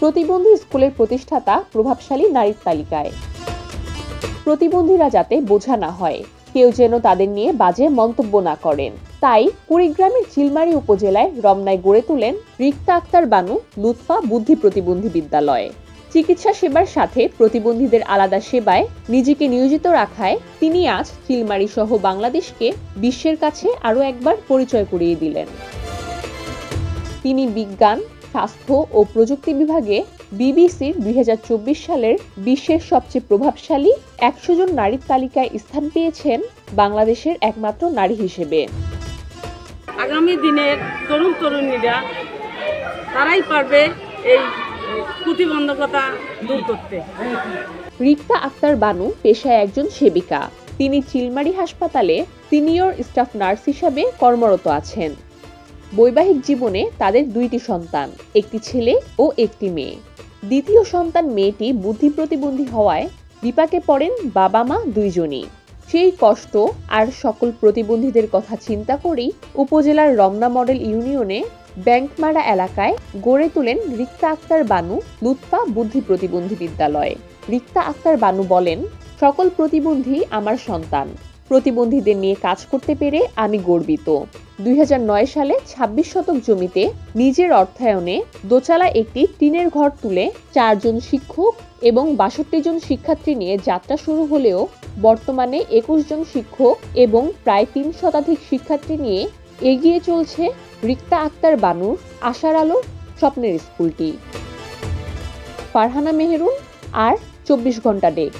প্রতিবন্ধী স্কুলের প্রতিষ্ঠাতা প্রভাবশালী নারীর তালিকায়। প্রতিবন্ধীরা যাতে বোঝা না হয়, কেউ যেন তাদের নিয়ে বাজে মন্তব্য না করেন। তাই কুড়িগ্রামের চিলমারি উপজেলায় রমনায় গড়ে তোলেন রিক্তা আক্তার বানু লুৎফা বুদ্ধি প্রতিবন্ধী বিদ্যালয়। চিকিৎসা সেবার সাথে প্রতিবন্ধীদের আলাদা সেবায় নিজেকে নিয়োজিত রাখায় তিনি আজ চিলমারি সহ বাংলাদেশকে বিশ্বের কাছে আরও একবার পরিচয় করিয়ে দিলেন। তিনি বিজ্ঞান স্বাস্থ্য ও প্রযুক্তি বিভাগে বিবিসির দুই হাজার চব্বিশ সালের বিশ্বের সবচেয়ে প্রভাবশালী একশো জন নারীর তালিকায় স্থান পেয়েছেন বাংলাদেশের একমাত্র নারী হিসেবে। আগামী দিনের তরুণ তরুণীরা তারাই পারবে এই প্রতিবন্ধকতা দূর করতে। রিক্তা আক্তার বানু পেশায় একজন সেবিকা। তিনি চিলমারি হাসপাতালে সিনিয়র স্টাফ নার্স হিসাবে কর্মরত আছেন। বৈবাহিক জীবনে তাদের দুইটি সন্তান, একটি ছেলে ও একটি মেয়ে। দ্বিতীয় সন্তান মেয়েটি বুদ্ধি প্রতিবন্ধী হওয়ায় বিপাকে পড়েন বাবা মা দুইজনই। সেই কষ্ট আর সকল প্রতিবন্ধীদের কথা চিন্তা করেই উপজেলার রমনা মডেল ইউনিয়নে ব্যাংকমারা এলাকায় গড়ে তোলেন রিক্তা আক্তার বানু লুৎফা বুদ্ধি প্রতিবন্ধী বিদ্যালয়। রিক্তা আক্তার বানু বলেন, সকল প্রতিবন্ধী আমার সন্তান। প্রতিবন্ধীদের নিয়ে কাজ করতে পেরে আমি গর্বিত। দুই হাজার নয় সালে ২৬ শতক জমিতে নিজের অর্থায়নে দোচালা একটি টিনের ঘর তুলে চারজন শিক্ষক এবং বাষট্টি জন শিক্ষার্থী নিয়ে যাত্রা শুরু হলেও বর্তমানে একুশ জন শিক্ষক এবং প্রায় তিন শতাধিক শিক্ষার্থী নিয়ে এগিয়ে চলছে রিক্তা আক্তার বানুর আশার আলো স্বপ্নের স্কুলটি। ফারহানা মেহেরুন, আর চব্বিশ ঘণ্টা ডেক